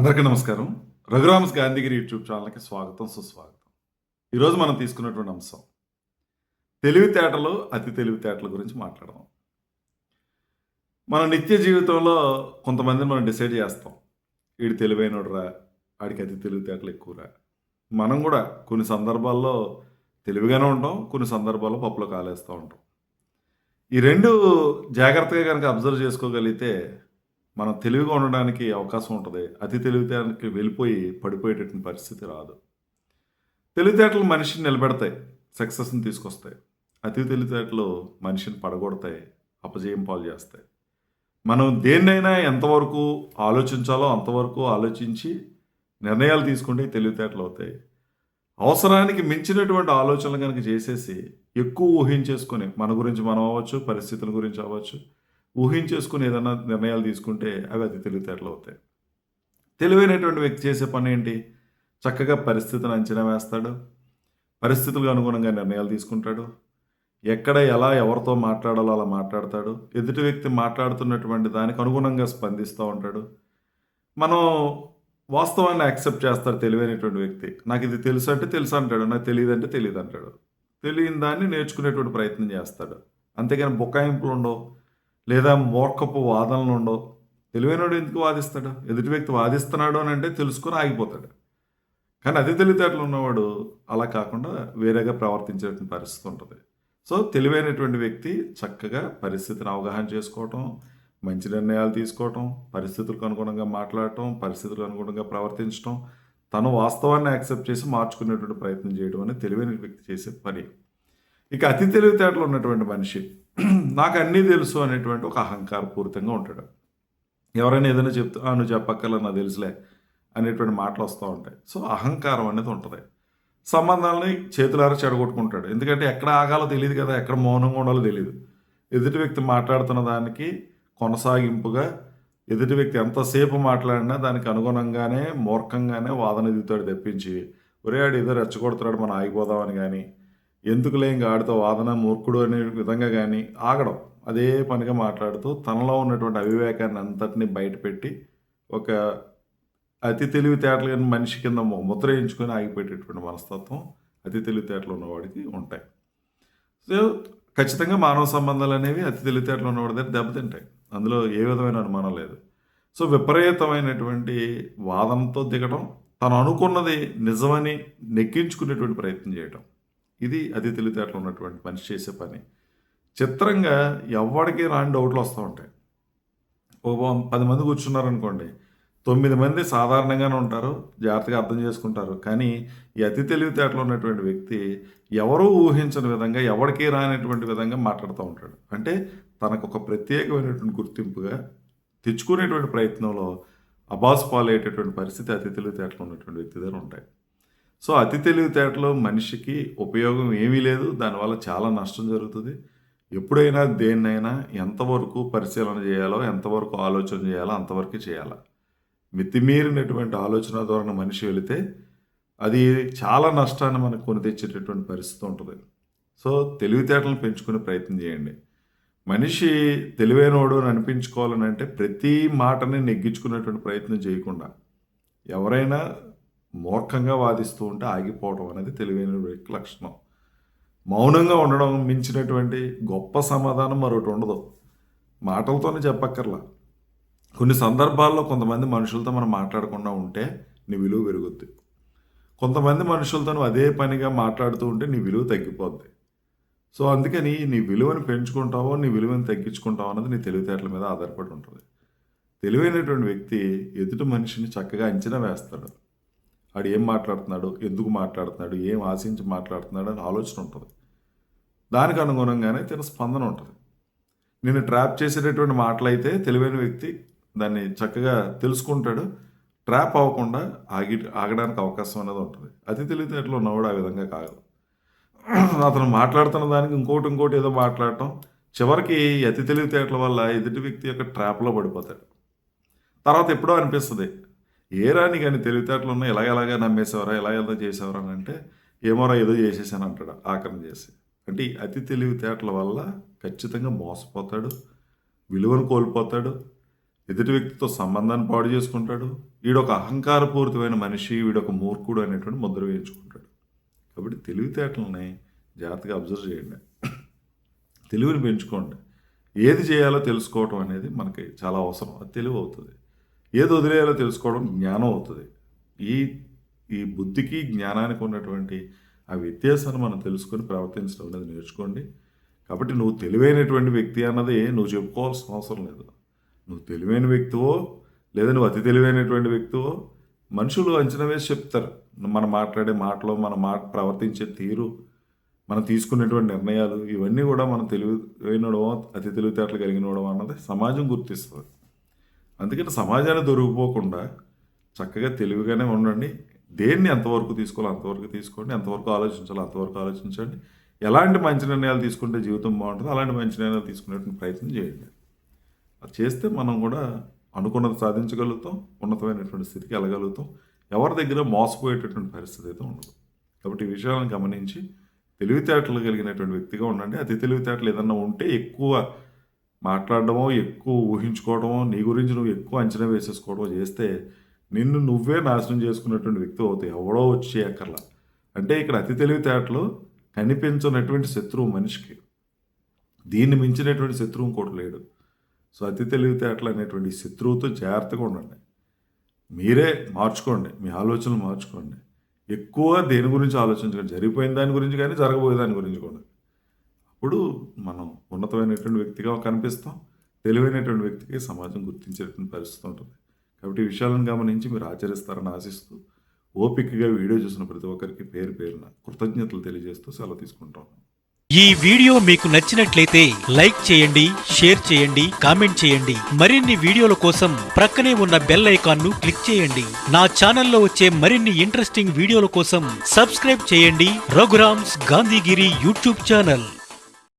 అందరికీ నమస్కారం. రఘురామ్స్ గాంధీగిరి యూట్యూబ్ ఛానల్కి స్వాగతం సుస్వాగతం. ఈరోజు మనం తీసుకున్నటువంటి అంశం. తెలివితేటలు అతి తెలివితేటల గురించి మాట్లాడదాం. మన నిత్య జీవితంలో కొంతమందిని మనం డిసైడ్ చేస్తాం. వీడు తెలివైనడురా వాడికి అతి తెలివితేటలు ఎక్కువరా. మనం కూడా కొన్ని సందర్భాల్లో తెలివిగానే ఉంటాం కొన్ని సందర్భాల్లో పప్పులో కాలేస్తూ ఉంటాం. ఈ రెండు జాగ్రత్తగా కనుక అబ్జర్వ్ చేసుకోగలిగితే మనం తెలివిగా ఉండడానికి అవకాశం ఉంటుంది. అతి తెలివితేటలకి వెళ్ళిపోయి పడిపోయేటటువంటి పరిస్థితి రాదు. తెలివితేటలు మనిషిని నిలబెడతాయి సక్సెస్ని తీసుకొస్తాయి. అతి తెలివితేటలు మనిషిని పడగొడతాయి అపజయం పాలు చేస్తాయి. మనం దేన్నైనా ఎంతవరకు ఆలోచించాలో అంతవరకు ఆలోచించి నిర్ణయాలు తీసుకుంటే తెలివితేటలు అవుతాయి. అవసరానికి మించినటువంటి ఆలోచనలు కనుక చేసేసి ఎక్కువ ఊహించేసుకొని మన గురించి మనం అవ్వచ్చు పరిస్థితుల గురించి అవ్వచ్చు ఊహించేసుకుని ఏదైనా నిర్ణయాలు తీసుకుంటే అవి అతి తెలివితేటలు అవుతాయి. తెలివైనటువంటి వ్యక్తి చేసే పని ఏంటి? చక్కగా పరిస్థితిని అంచనా వేస్తాడు. పరిస్థితులకు అనుగుణంగా నిర్ణయాలు తీసుకుంటాడు. ఎక్కడ ఎలా ఎవరితో మాట్లాడాలో అలా మాట్లాడతాడు. ఎదుటి వ్యక్తి మాట్లాడుతున్నటువంటి దానికి అనుగుణంగా స్పందిస్తూ ఉంటాడు. మనం వాస్తవాన్ని యాక్సెప్ట్ చేస్తారు తెలివైనటువంటి వ్యక్తి. నాకు ఇది తెలుసు అంటే తెలుసు అంటాడు. నాకు తెలియదు అంటే తెలియదు అంటాడు. తెలియని దాన్ని నేర్చుకునేటువంటి ప్రయత్నం చేస్తాడు. అంతేకాని బుకాయింపులు ఉండవు. లేదా మూర్ఖపు వాదనలు ఉండవు. తెలివైనడు ఎందుకు వాదిస్తాడు? ఎదుటి వ్యక్తి వాదిస్తున్నాడు అని అంటే తెలుసుకొని ఆగిపోతాడు. కానీ అదే తెలివితేటలు ఉన్నవాడు అలా కాకుండా వేరేగా ప్రవర్తించేటువంటి పరిస్థితి ఉంటుంది. సో తెలివైనటువంటి వ్యక్తి చక్కగా పరిస్థితిని అవగాహన చేసుకోవటం మంచి నిర్ణయాలు తీసుకోవటం పరిస్థితులకు అనుగుణంగా మాట్లాడటం పరిస్థితులకు అనుగుణంగా ప్రవర్తించడం తను వాస్తవాన్ని యాక్సెప్ట్ చేసి మార్చుకునేటువంటి ప్రయత్నం చేయడం అనేది తెలివైన వ్యక్తి చేసే పని. ఇక అతి తెలివితేటలు ఉన్నటువంటి మనిషి నాకు అన్నీ తెలుసు అనేటువంటి ఒక అహంకారపూరితంగా ఉంటాడు. ఎవరైనా ఏదైనా చెప్తే నువ్వు చెప్పక్కర్లా నాకు తెలుసులే అనేటువంటి మాటలు వస్తూ ఉంటాయి. సో అహంకారం అనేది ఉంటుంది. సంబంధాలని చేతులారా చెడగొట్టుకుంటాడు. ఎందుకంటే ఎక్కడ ఆగాలో తెలియదు కదా ఎక్కడ మౌనంగా ఉండాలో తెలియదు. ఎదుటి వ్యక్తి మాట్లాడుతున్న దానికి కొనసాగింపుగా ఎదుటి వ్యక్తి ఎంతసేపు మాట్లాడినా దానికి అనుగుణంగానే మూర్ఖంగానే వాదన దిగుతాడు తెప్పించి ఒరే ఆడు ఏదో రెచ్చగొడుతున్నాడు మనం ఆగిపోదామని కానీ ఎందుకులే ఇంకా ఆడితో వాదన మూర్ఖుడు అనే విధంగా కానీ ఆగడం. అదే పనిగా మాట్లాడుతూ తనలో ఉన్నటువంటి అవివేకాన్ని అంతటిని బయటపెట్టి ఒక అతి తెలివితేటలు కానీ మనిషి కింద ముద్ర వేయించుకొని ఆగిపోయేటటువంటి మనస్తత్వం అతి తెలివితేటలు ఉన్నవాడికి ఉంటాయి. సో ఖచ్చితంగా మానవ సంబంధాలు అనేవి అతి తెలివితేటలు ఉన్నవాడి దగ్గర దెబ్బతింటాయి. అందులో ఏ విధమైన అనుమానం లేదు. సో విపరీతమైనటువంటి వాదనతో దిగడం తను అనుకున్నది నిజమని నెక్కించుకునేటువంటి ప్రయత్నం చేయడం ఇది అతి తెలివితేటలు ఉన్నటువంటి మనిషి చేసే పని. చిత్రంగా ఎవరికి రాని డౌట్లు వస్తూ ఉంటాయి. ఓ పది మంది కూర్చున్నారనుకోండి తొమ్మిది మంది సాధారణంగానే ఉంటారు జాగ్రత్తగా అర్థం చేసుకుంటారు. కానీ ఈ అతి తెలివితేటలు ఉన్నటువంటి వ్యక్తి ఎవరూ ఊహించని విధంగా ఎవరికీ రానటువంటి విధంగా మాట్లాడుతూ ఉంటాడు. అంటే తనకు ఒక ప్రత్యేకమైనటువంటి గుర్తింపుగా తెచ్చుకునేటువంటి ప్రయత్నంలో అబాస్ పాలయ్యేటటువంటి పరిస్థితి అతి తెలివితేటలు ఉన్నటువంటి వ్యక్తి దగ్గర ఉంటాయి. సో అతి తెలివితేటలో మనిషికి ఉపయోగం ఏమీ లేదు దానివల్ల చాలా నష్టం జరుగుతుంది. ఎప్పుడైనా దేన్నైనా ఎంతవరకు పరిశీలన చేయాలో ఎంతవరకు ఆలోచన చేయాలో అంతవరకు చేయాలి. మితిమీరినటువంటి ఆలోచన ద్వారా మనిషి వెళితే అది చాలా నష్టాన్ని మనకు కొని తెచ్చేటటువంటి పరిస్థితి ఉంటుంది. సో తెలివితేటలను పెంచుకునే ప్రయత్నం చేయండి. మనిషి తెలివైనోడు అని అనిపించుకోవాలని అంటే ప్రతి మాటని నెగ్గించుకునేటువంటి ప్రయత్నం చేయకుండా ఎవరైనా మూర్ఖంగా వాదిస్తూ ఉంటే ఆగిపోవడం అనేది తెలివైన వ్యక్తి లక్షణం. మౌనంగా ఉండడం మించినటువంటి గొప్ప సమాధానం మరొకటి ఉండదు. మాటలతోనే చెప్పక్కర్లా. కొన్ని సందర్భాల్లో కొంతమంది మనుషులతో మనం మాట్లాడకుండా ఉంటే నీ విలువ పెరుగుద్ది. కొంతమంది మనుషులతో నువ్వు అదే పనిగా మాట్లాడుతూ ఉంటే నీ విలువ తగ్గిపోద్ది. సో అందుకని నీ విలువను పెంచుకుంటావో నీ విలువను తగ్గించుకుంటావో అన్నది నీ తెలివితేటల మీద ఆధారపడి ఉంటుంది. తెలివైనటువంటి వ్యక్తి ఎదుటి మనిషిని చక్కగా అంచనా వేస్తాడు. వాడు ఏం మాట్లాడుతున్నాడు ఎందుకు మాట్లాడుతున్నాడు ఏం ఆశించి మాట్లాడుతున్నాడు అని ఆలోచన ఉంటుంది. దానికి అనుగుణంగానే తన స్పందన ఉంటుంది. నేను ట్రాప్ చేసేటటువంటి మాటలైతే తెలివైన వ్యక్తి దాన్ని చక్కగా తెలుసుకుంటాడు. ట్రాప్ అవ్వకుండా ఆగి ఆగడానికి అవకాశం అనేది ఉంటుంది. అతి తెలివితేటలు ఉన్నవాడు ఆ విధంగా కాదు అతను మాట్లాడుతున్న దానికి ఇంకోటి ఇంకోటి ఏదో మాట్లాడటం చివరికి అతి తెలివితేటల వల్ల ఎదుటి వ్యక్తి యొక్క ట్రాప్లో పడిపోతాడు. తర్వాత ఎప్పుడో అనిపిస్తుంది ఏ రాని కానీ తెలివితేటలు ఉన్నాయి ఎలాగెలాగా నమ్మేసేవారా ఎలా ఎలా చేసేవారా అని అంటే ఏమోరా ఏదో చేసేసాను అంటాడు ఆకరణ చేసి. అంటే ఈ అతి తెలివితేటల వల్ల ఖచ్చితంగా మోసపోతాడు విలువను కోల్పోతాడు ఎదుటి వ్యక్తితో సంబంధాన్ని పాడు చేసుకుంటాడు వీడొక అహంకారపూరితమైన మనిషి వీడొక మూర్ఖుడు అనేటువంటి ముద్ర వేయించుకుంటాడు. కాబట్టి తెలివితేటలని జాగ్రత్తగా అబ్జర్వ్ చేయండి. తెలివిని పెంచుకోండి. ఏది చేయాలో తెలుసుకోవటం అనేది మనకి చాలా అవసరం. అది తెలివి అవుతుంది ఏది వదిలేయాలో తెలుసుకోవడం జ్ఞానం అవుతుంది. ఈ ఈ బుద్ధికి జ్ఞానానికి ఉన్నటువంటి ఆ వ్యత్యాసాన్ని మనం తెలుసుకొని ప్రవర్తించడం అనేది నేర్చుకోండి. కాబట్టి నువ్వు తెలివైనటువంటి వ్యక్తి అన్నది నువ్వు చెప్పుకోవాల్సిన అవసరం లేదు. నువ్వు తెలివైన వ్యక్తివో లేదా నువ్వు అతి తెలివైనటువంటి వ్యక్తివో మనుషులు అంచనా వేసి చెప్తారు. మనం మాట్లాడే మాటలు మన మాట ప్రవర్తించే తీరు మనం తీసుకునేటువంటి నిర్ణయాలు ఇవన్నీ కూడా మనం తెలివైనడమో అతి తెలివితేటలు కలిగినడం అన్నది సమాజం గుర్తిస్తుంది. అందుకని సమాజాన్ని దొరికిపోకుండా చక్కగా తెలివిగానే ఉండండి. దేన్ని ఎంతవరకు తీసుకోవాలో అంతవరకు తీసుకోండి. ఎంతవరకు ఆలోచించాలో అంతవరకు ఆలోచించండి. ఎలాంటి మంచి నిర్ణయాలు తీసుకుంటే జీవితం బాగుంటుందో అలాంటి మంచి నిర్ణయాలు తీసుకునేటువంటి ప్రయత్నం చేయండి. అది చేస్తే మనం కూడా అనుకున్నది సాధించగలుగుతాం ఉన్నతమైనటువంటి స్థితికి వెళ్ళగలుగుతాం. ఎవరి దగ్గర మోసపోయేటటువంటి పరిస్థితి అయితే ఉండదు. కాబట్టి ఈ విషయాలను గమనించి తెలివితేటలు కలిగినటువంటి వ్యక్తిగా ఉండండి. అతి తెలివితేటలు ఏదన్నా ఉంటే ఎక్కువ మాట్లాడడమో ఎక్కువ ఊహించుకోవడమో నీ గురించి నువ్వు ఎక్కువ అంచనా వేసేసుకోవడమో చేస్తే నిన్ను నువ్వే నాశనం చేసుకున్నటువంటి వ్యక్తి అవుతాయి ఎవడో వచ్చి అక్కర్లా అంటే ఇక్కడ అతి తెలివితేటలు కనిపించినటువంటి శత్రువు మనిషికి. దీన్ని మించినటువంటి శత్రువు ఇంకోటి లేడు. సో అతి తెలివితేటలు అనేటువంటి శత్రువుతో జాగ్రత్తగా ఉండండి. మీరే మార్చుకోండి. మీ ఆలోచనలు మార్చుకోండి. ఎక్కువ దేని గురించి ఆలోచించకండి. జరిగిపోయిన దాని గురించి కానీ జరగబోయే దాని గురించి కూడా. అప్పుడు మనం ఉన్నతమైనటువంటి వ్యక్తిగా కనిపిస్తాం తెలివైనటువంటి వ్యక్తికి సమాజం గుర్తించేటువంటి పరిస్థితి ఉంటుంది. కాబట్టి ఈ విషయాలను గమనించి మీరు ఆచరిస్తారని ఆశిస్తూ ఓపికగా వీడియో చూసిన ప్రతి ఒక్కరికి పేరు పేరున కృతజ్ఞతలు తెలియజేస్తూ సెలవు తీసుకుంటాం. ఈ వీడియో మీకు నచ్చినట్లయితే లైక్ చేయండి షేర్ చేయండి కామెంట్ చేయండి. మరిన్ని వీడియోల కోసం ప్రక్కనే ఉన్న బెల్ ఐకాన్ను క్లిక్ చేయండి. నా ఛానల్లో వచ్చే మరిన్ని ఇంట్రెస్టింగ్ వీడియోల కోసం సబ్స్క్రైబ్ చేయండి. Raghuram's Gandhigiri YouTube channel.